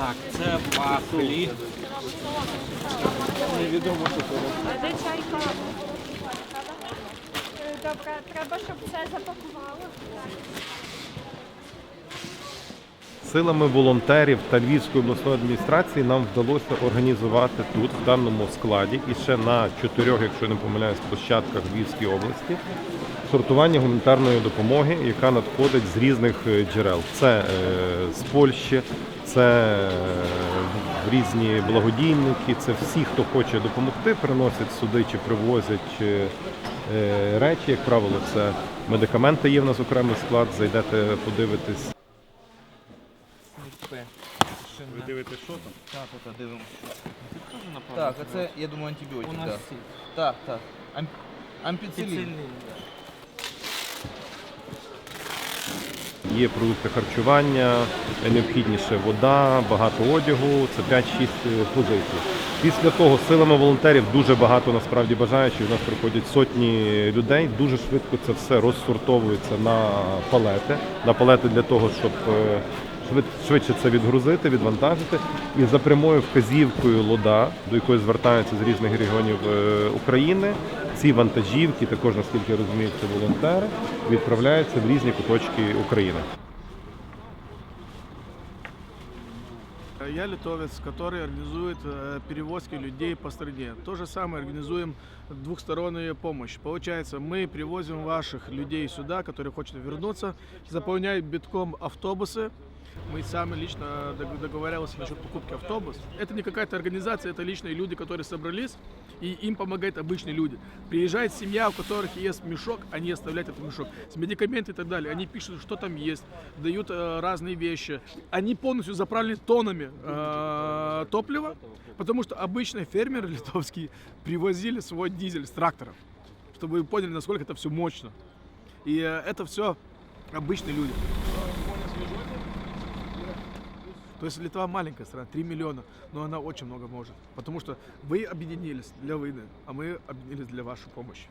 Так, це вафлі. Невідомо, що це. А де чайка? Добре, треба, щоб це запакували. Силами волонтерів та Львівської обласної адміністрації нам вдалося організувати тут, в даному складі, і ще на чотирьох, якщо не помиляюсь, площадках Львівської області, сортування гуманітарної допомоги, яка надходить з різних е, джерел. Це е, з Польщі, це е, різні благодійники, це всі, хто хоче допомогти, приносять сюди чи привозять речі. Як правило, це медикаменти є в нас окремий склад. Зайдете, подивитесь. Ви дивитесь, що там? Так, так, дивимося. Це теж, напевно, Так, а це, я думаю, антибіотик. у так. нас всі. Так, так. Ам... Ампіцилін. Є продукти харчування, необхідніше вода, багато одягу. Це 5-6 позицій. Після того силами волонтерів дуже багато насправді бажаючих. У нас приходять сотні людей. Дуже швидко це все розсортовується на палети. На палети для того, щоб е, швидше це відгрузити, відвантажити. І за прямою вказівкою лода, до якої звертаються з різних регіонів е, України, ці вантажівки, також наскільки я розумію, це волонтери, відправляються в різні куточки України. Я литовец, который организует э, перевозки людей по стране. То же самое организуем двухстороннюю помощь. Получается, мы привозим ваших людей сюда, которые хотят вернуться, заполняют битком автобусы. Мы сами лично дог- договаривались насчет покупки автобуса. Это не какая-то организация, это личные люди, которые собрались, и им помогают обычные люди. Приезжает семья, у которых есть мешок, они оставляют этот мешок с медикаменты и так далее. Они пишут, что там есть, дают э, разные вещи. Они полностью заправлены тоннами э, топлива, потому что обычные фермеры литовские привозили свой дизель с тракторов, чтобы вы поняли, насколько это все мощно. И э, это все обычные люди. То есть Литва маленькая страна, 3 миллиона, но она очень много может. Потому что вы объединились для войны, а мы объединились для вашей помощи.